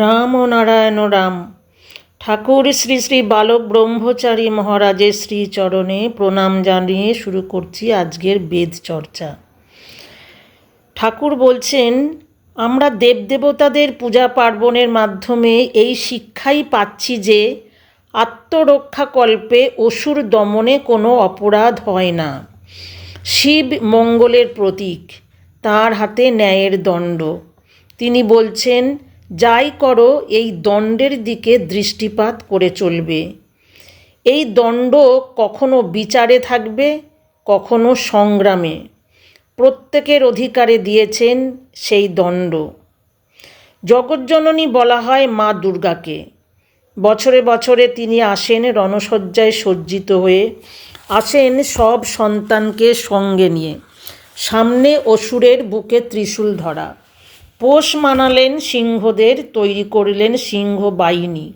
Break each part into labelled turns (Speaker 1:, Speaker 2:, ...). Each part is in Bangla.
Speaker 1: রাম নারায়ণ রাম
Speaker 2: ঠাকুর শ্রী শ্রী বালক ব্রহ্মচারী মহারাজের শ্রী চরণে প্রণাম জানিয়ে শুরু করছি আজকের বেদ চর্চা। ঠাকুর বলছেন, আমরা দেবদেবতাদের পূজা পার্বণের মাধ্যমে এই শিক্ষাই পাচ্ছি যে আত্মরক্ষা কল্পে অসুর দমনে কোনো অপরাধ হয় না। শিব মঙ্গলের প্রতীক, তার হাতে ন্যায়ের দণ্ড। তিনি বলছেন যাই করো, এই দণ্ডের দিকে দৃষ্টিপাত করে চলবে। এই দণ্ড কখনো বিচারে থাকবে, কখনো সংগ্রামে। প্রত্যেকের অধিকারে দিয়েছেন সেই দণ্ড। জগজ্জননী বলা হয় মা দুর্গাকে। বছরে বছরে তিনি আসেন রণসজ্জায় সজ্জিত হয়ে, আসেন সব সন্তানকে সঙ্গে নিয়ে। সামনে অসুরের বুকে ত্রিশূল ধরা। পোষ মানালেন সিংহদের, তৈরি করলেন সিংহ বাহিনী।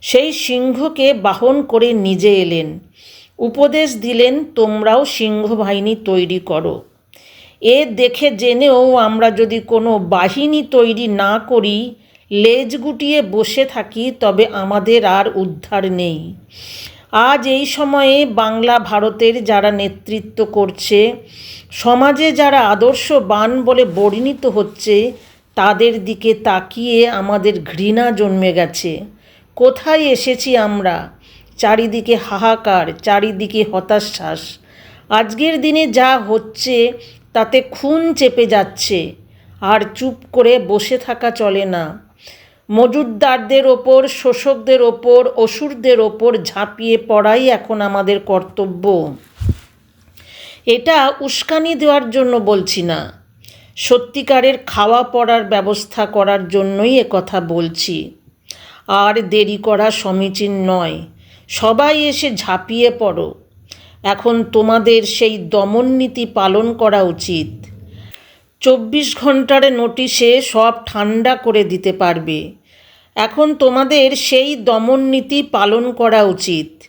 Speaker 2: সেই সিংহকে বাহন করে নিজে এলেন। উপদেশ দিলেন, তোমরাও সিংহ বাহিনী তৈরি করো। এ দেখে জেনেও আমরা যদি কোনো বাহিনী তৈরি না করি, লেজ গুটিয়ে বসে থাকি, তবে আমাদের আর উদ্ধার নেই। আজ এই সময়ে বাংলা ভারতের যারা নেতৃত্ব করছে, সমাজে যারা আদর্শ আদর্শবান বলে বর্ণিত হচ্ছে তাদের দিকে তাকিয়ে আমাদের ঘৃণা জন্মে গেছে। কোথায় এসেছি আমরা? চারিদিকে হাহাকার, চারিদিকে হতাশ্বাস। আজকের দিনে যা হচ্ছে তাতে খুন চেপে যাচ্ছে। আর চুপ করে বসে থাকা চলে না। মজুদদারদের ওপর, শোষকদের ওপর, অসুরদের ওপর ঝাঁপিয়ে পড়াই এখন আমাদের কর্তব্য। এটা উস্কানি দেওয়ার জন্য বলছি না। সত্যিকারের খাওয়া পড়ার ব্যবস্থা করার জন্যই কথা বলছি। আর দেরি করা সমীচীন নয়। সবাই এসে ঝাঁপিয়ে পড়ো। এখন তোমাদের সেই দমন নীতি পালন করা উচিত। চব্বিশ ঘণ্টার নোটিশে সব ঠান্ডা করে দিতে পারবে। এখন তোমাদের সেই দমন নীতি পালন করা উচিত।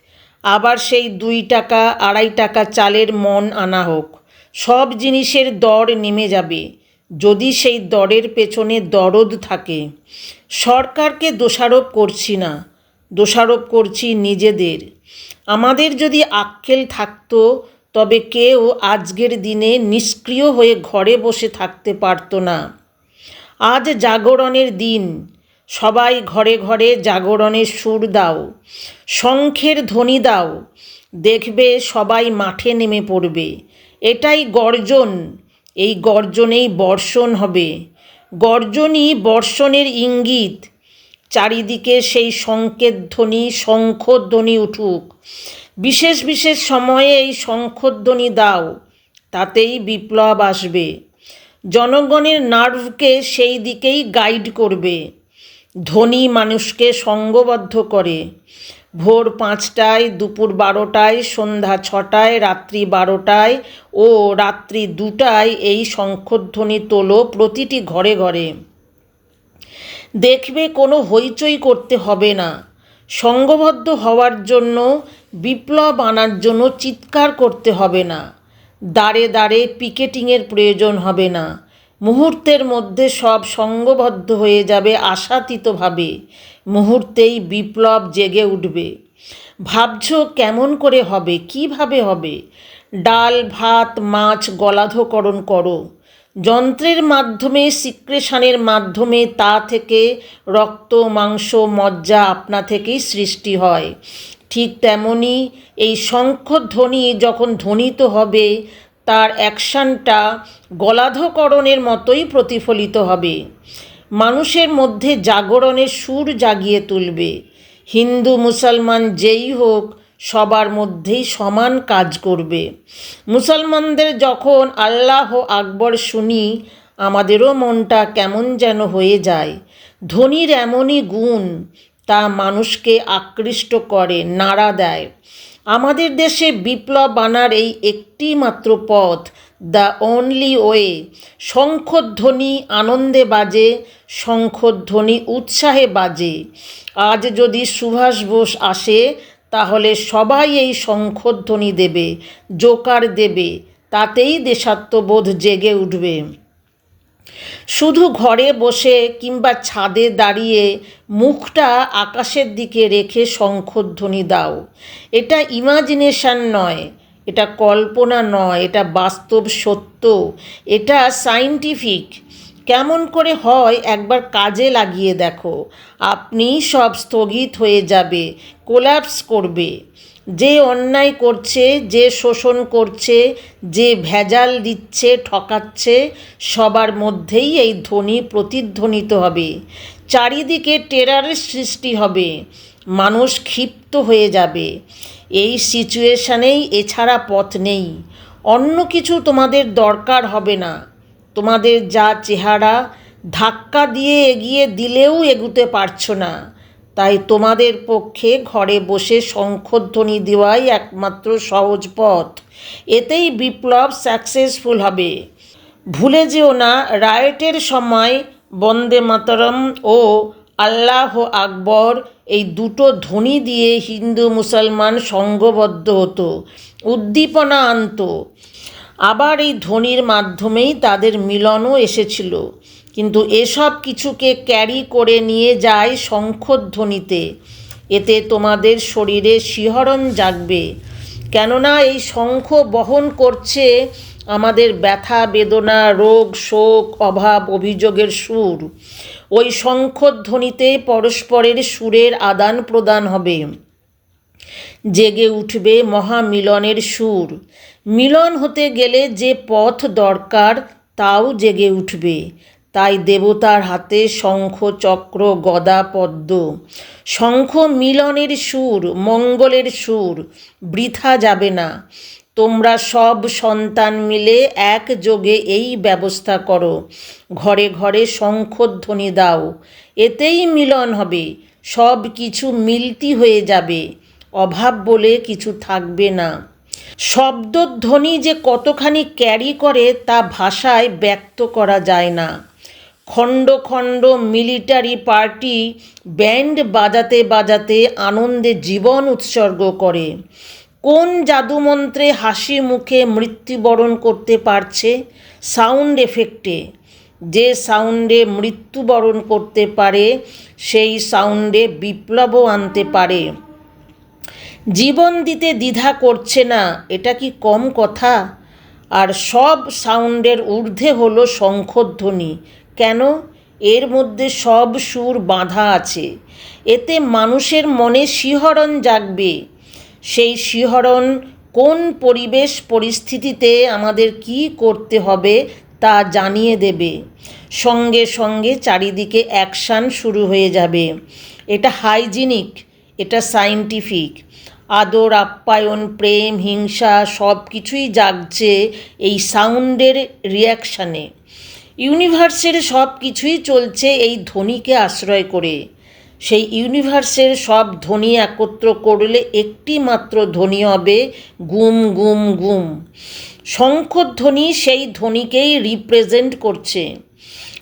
Speaker 2: আবার সেই দুই টাকা, আড়াই টাকা চালের মন আনা হোক। সব জিনিসের দর নেমে যাবে, যদি সেই দরের পেছনে দরদ থাকে। সরকারকে দোষারোপ করছি না, দোষারোপ করছি নিজেদের। আমাদের যদি আক্কেল থাকতো, তবে কেউ আজকের দিনে নিষ্ক্রিয় হয়ে ঘরে বসে থাকতে পারতো না। আজ জাগরণের দিন, সবাই ঘরে ঘরে জাগরণের সুর দাও, শঙ্খের ধ্বনি দাও, দেখবে সবাই মাঠে নেমে পড়বে। এটাই গর্জন, এই গর্জনেই বর্ষণ হবে। গর্জনই বর্ষণের ইঙ্গিত। চারিদিকে সেই সংকেত ধ্বনি শঙ্খধ্বনি উঠুক। বিশেষ বিশেষ সময়ে এই শঙ্খধ্বনি দাও, তাতেই বিপ্লব আসবে। জনগণের নার্ভকে সেই দিকেই গাইড করবে। ধ্বনি মানুষকে সঙ্গবদ্ধ করে। ভোর পাঁচটায়, দুপুর বারোটায়, সন্ধ্যা ছটায়, রাত্রি বারোটায় ও রাত্রি দুটায় এই শঙ্খধ্বনি তোলো প্রতিটি ঘরে ঘরে। দেখবে কোনো হইচই করতে হবে না। সঙ্গবদ্ধ হওয়ার জন্য, বিপ্লব আনার জন্য চিৎকার করতে হবে না। দাঁড়ে দাঁড়ে পিকেটিংয়ের প্রয়োজন হবে না। মুহূর্তের মধ্যে সব সঙ্গবদ্ধ হয়ে যাবে আশাতীতভাবে। মুহূর্তেই বিপ্লব জেগে উঠবে। ভাবছ কেমন করে হবে, কীভাবে হবে? ডাল, ভাত, মাছ গলাধকরণ করো। যন্ত্রের মাধ্যমে, সিক্রেশনের মাধ্যমে তা থেকে রক্ত, মাংস, মজ্জা আপনা থেকেই সৃষ্টি হয়। ঠিক তেমনি এই শঙ্খধ্বনি যখন ধ্বনিত হবে তার অ্যাকশানটা গলাধকরণের মতোই প্রতিফলিত হবে। মানুষের মধ্যে জাগরণের সুর জাগিয়ে তুলবে। হিন্দু, মুসলমান যেই হোক, সবার মধ্যেই সমান কাজ করবে। মুসলমানদের যখন আল্লাহ আকবর শুনি, আমাদেরও মনটা কেমন যেন হয়ে যায়। ধনীর এমনই গুণ তা মানুষকে আকৃষ্ট করে, নাড়া দেয়। আমাদের দেশে বিপ্লব আনার এই একটি মাত্র পথ দ্য অনলি ওয়ে শঙ্খধ্বনি আনন্দে বাজে, শঙ্খধ্বনি উৎসাহে বাজে। আজ যদি সুভাষ বোস আসে, তাহলে সবাই এই শঙ্খধ্বনি দেবে, জোকার দেবে, তাতেই দেশাত্মবোধ জেগে উঠবে। শুধু ঘরে বসে কিংবা ছাদে দাঁড়িয়ে মুখটা আকাশের দিকে রেখে শঙ্খধ্বনি দাও। এটা ইমাজিনেশন নয়, এটা কল্পনা নয়, এটা বাস্তব সত্য, এটা সাইন্টিফিক। কেমন করে হয় একবার কাজে লাগিয়ে দেখো। আপনি সব স্থগিত হয়ে যাবে, কোলাপস করবে। যে অন্যায় করছে, যে শোষণ করছে, যে ভেজাল দিচ্ছে, ঠকাচ্ছে, সবার মধ্যেই এই ধ্বনি প্রতিধ্বনিত হবে। চারিদিকে টেরারের সৃষ্টি হবে। মানুষ ক্ষিপ্ত হয়ে যাবে। এই সিচুয়েশানেই এছাড়া পথ নেই। অন্য কিছু তোমাদের দরকার হবে না। তোমাদের যা চেহারা ধাক্কা দিয়ে এগিয়ে দিলেও এগুতে পারছ না। তাই তোমাদের পক্ষে ঘরে বসে শঙ্খধ্বনি দেওয়াই একমাত্র সহজ পথ। এতেই বিপ্লব সাকসেসফুল হবে। ভুলে যেও না রায়টের সময় বন্দে মাতরম ও আল্লাহ আকবর এই দুটো ধ্বনি দিয়ে হিন্দু মুসলমান সঙ্গবদ্ধ হতো উদ্দীপনা আনতো আবার এই ধ্বনির মাধ্যমেই তাদের মিলনও এসেছিল। কিন্তু এসব কিছুকে ক্যারি করে নিয়ে যায় শঙ্খধ্বনিতে। এতে তোমাদের শরীরে শিহরণ জাগবে। কেননা এই শঙ্খ বহন করছে আমাদের ব্যথা, বেদনা, রোগ, শোক, অভাব, অভিযোগের সুর। ওই শঙ্খধ্বনিতে পরস্পরের সুরের আদান প্রদান হবে। জেগে উঠবে মহামিলনের সুর। মিলন হতে গেলে যে পথ দরকার, তাও জেগে উঠবে। তাই দেবতার হাতে শঙ্খ, চক্র, গদা, পদ্ম। শঙ্খ মিলনের সুর, মঙ্গলের সুর, বৃথা যাবে না। তোমরা সব সন্তান মিলে একযোগে এই ব্যবস্থা করো। ঘরে ঘরে শঙ্খধ্বনি দাও। এতেই মিলন হবে। সব কিছু মিলতি হয়ে যাবে। অভাব বলে কিছু থাকবে না। শব্দধ্বনি যে কতখানি ক্যারি করে তা ভাষায় ব্যক্ত করা যায় না। খণ্ড খণ্ড মিলিটারি পার্টি ব্যান্ড বাজাতে বাজাতে আনন্দে জীবন উৎসর্গ করে। কোন জাদুমন্ত্রে হাসি মুখে মৃত্যুবরণ করতে পারছে সাউন্ড এফেক্টে? যে সাউন্ডে মৃত্যুবরণ করতে পারে, সেই সাউন্ডে বিপ্লবও আনতে পারে। জীবন দিতে দ্বিধা করছে না, এটা কি কম কথা? আর সব সাউন্ডের ঊর্ধ্বে হলো শঙ্খধ্বনি কেন? এর মধ্যে সব সুর বাঁধা আছে। এতে মানুষের মনে শিহরণ জাগবে। সেই শিহরণ কোন পরিবেশ পরিস্থিতিতে আমাদের কি করতে হবে তা জানিয়ে দেবে। সঙ্গে সঙ্গে চারিদিকে অ্যাকশান শুরু হয়ে যাবে। এটা হাইজিনিক, এটা সাইন্টিফিক। আদর, আপ্যায়ন, প্রেম, হিংসা সব কিছুই জাগছে এই সাউন্ডের রিয়াকশানে। ইউনিভার্সের সব কিছুই চলছে এই ধ্বনিকে আশ্রয় করে। সেই ইউনিভার্সের সব ধ্বনি একত্র করলে একটি মাত্র ধ্বনি হবে গুম গুম গুম। শঙ্খধ্বনি সেই ধ্বনিকেই রিপ্রেজেন্ট করছে।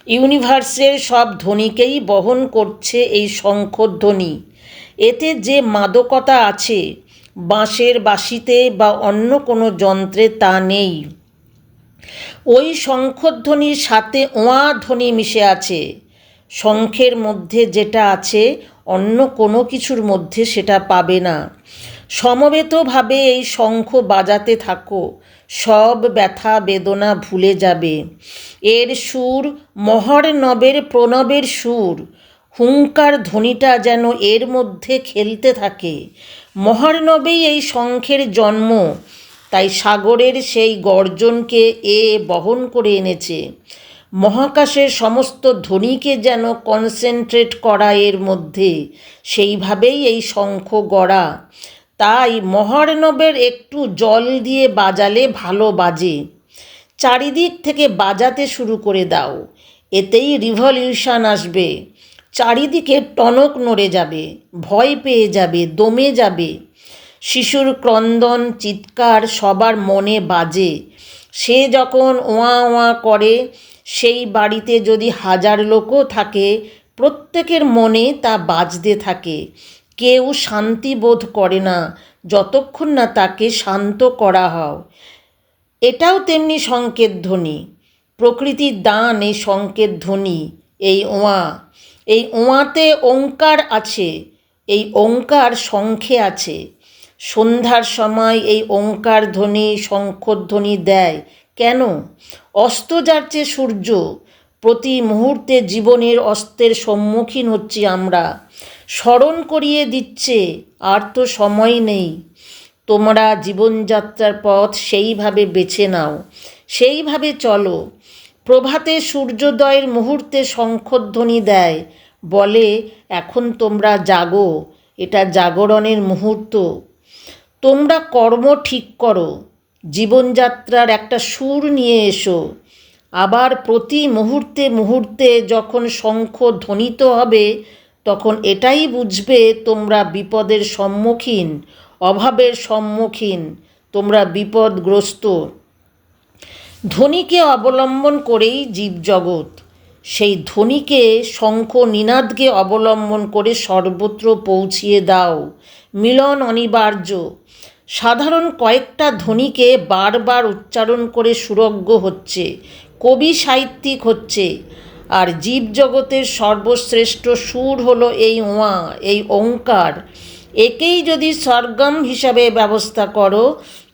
Speaker 2: ইউনিভার্সের সব ধ্বনিকেই বহন করছে এই শঙ্খধ্বনি। এতে যে মাদকতা আছে, বাঁশের বাঁশিতে বা অন্য কোনো যন্ত্রে তা নেই। ওই শঙ্খধ্বনির সাথে ওয়া ধ্বনি মিশে আছে। শঙ্খের মধ্যে যেটা আছে, অন্য কোনো কিছুর মধ্যে সেটা পাবে না। সমবেতভাবে এই শঙ্খ বাজাতে থাকো। সব ব্যথা বেদনা ভুলে যাবে। এর সুর মহর্নবের প্রণবের সুর। হুঙ্কার ধ্বনিটা যেন এর মধ্যে খেলতে থাকে। মহার্ণবেই এই শঙ্খের জন্ম। তাই সাগরের সেই গর্জনকে এ বহন করে এনেছে। মহাকাশের সমস্ত ধ্বনিকে যেন কনসেন্ট্রেট করা এর মধ্যে, সেইভাবেই এই শঙ্খ গড়া। তাই মহার্ণবের একটু জল দিয়ে বাজালে ভালো বাজে। চারিদিক থেকে বাজাতে শুরু করে দাও, এতেই রিভলিউশন আসবে। চারিদিকে টনক নড়ে যাবে, ভয় পেয়ে যাবে, দমে যাবে। শিশুর ক্রন্দন, চিৎকার সবার মনে বাজে। সে যখন ওয়া ওয়া করে, সেই বাড়িতে যদি হাজার লোকও থাকে, প্রত্যেকের মনে তা বাজতে থাকে। কেউ শান্তি বোধ করে না, যতক্ষণ না তাকে শান্ত করা হয়। এটাও তেমনি সংকেত ধ্বনি। প্রকৃতির দান এই সংকেত ধ্বনি, এই ওয়া। এই ওয়াতে ওঙ্কার আছে, এই ওঙ্কার শঙ্খে আছে। সন্ধ্যার সময় এই ওঙ্কার ধ্বনি শঙ্খধ্বনি দেয়। কেন? অস্ত যাচ্ছে সূর্য। প্রতি মুহূর্তে জীবনের অস্তের সম্মুখীন হচ্ছি আমরা। স্মরণ করিয়ে দিচ্ছে, আর তো সময় নেই। তোমরা জীবনযাত্রার পথ সেইভাবে বেছে নাও। সেইভাবে চলো। প্রভাতে সূর্যোদয়ের মুহূর্তে শঙ্খধ্বনি দেয়। বলে, এখন তোমরা জাগো। এটা জাগরণের মুহূর্ত। তোমরা কর্ম ঠিক করো, জীবনযাত্রার একটা সুর নিয়ে এসো। আবার প্রতি মুহূর্তে মুহূর্তে যখন শঙ্খ ধ্বনিত হবে, তখন এটাই বুঝবে তোমরা বিপদের সম্মুখীন, অভাবের সম্মুখীন, তোমরা বিপদগ্রস্ত। ধ্বনিকে অবলম্বন করেই জীবজগৎ। সেই ধ্বনিকে শঙ্খ নিনাদকে অবলম্বন করে সর্বত্র পৌঁছিয়ে দাও। মিলন অনিবার্য। সাধারণ কয়েকটা ধ্বনিকে বারবার উচ্চারণ করে সুরজ্ঞ হচ্ছে, কবি সাহিত্যিক হচ্ছে, আর জীবজগতের সর্বশ্রেষ্ঠ সুর হলো এই ওয়া এই ওঙ্কার। একেই যদি সরগম হিসাবে ব্যবস্থা করো,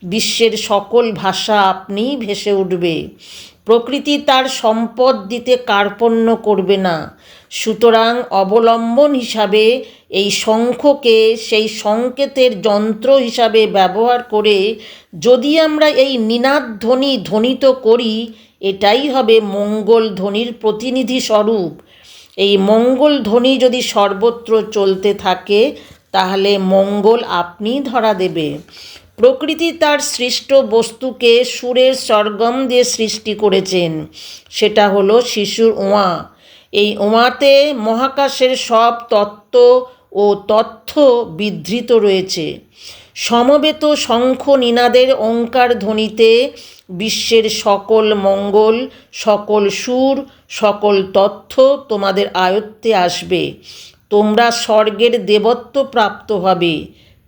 Speaker 2: বিশ্বের সকল ভাষা আপনি ভেসে উঠবে। প্রকৃতি তার সম্পদ দিতে কার্পণ্য করবে না। সুতরাং অবলম্বন হিসাবে এই শঙ্খকে সেই সংকেতের যন্ত্র হিসাবে ব্যবহার করে যদি আমরা এই নিনাদ ধ্বনি ধ্বনিত করি, এটাই হবে মঙ্গল ধ্বনির প্রতিনিধি স্বরূপ। এই মঙ্গল ধ্বনি যদি সর্বত্র চলতে থাকে, তাহলে মঙ্গল আপনি ধরা দেবে। প্রকৃতি তার সৃষ্ট বস্তুকে সুরের সরগম দিয়ে সৃষ্টি করেছেন। সেটা হলো শিশুর ওয়া এই ওয়াতে মহাকাশের সব তত্ত্ব ও তথ্য বিধৃত রয়েছে। সমবেত শঙ্খ নিনাদের ওঙ্কার ধ্বনিতে বিশ্বের সকল মঙ্গল, সকল সুর, সকল তথ্য তোমাদের আয়ত্তে আসবে। তোমরা স্বর্গের দেবত্ব প্রাপ্ত হবে,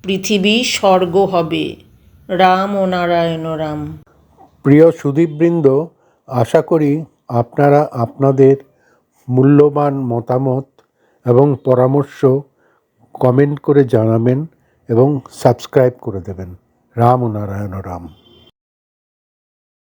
Speaker 2: পৃথিবী স্বর্গ হবে। রাম ও নারায়ণ রাম।
Speaker 3: প্রিয় সুদীপবৃন্দ, আশা করি আপনারা আপনাদের মূল্যবান মতামত এবং পরামর্শ কমেন্ট করে জানাবেন এবং সাবস্ক্রাইব করে দেবেন। রাম নারায়ণ রাম।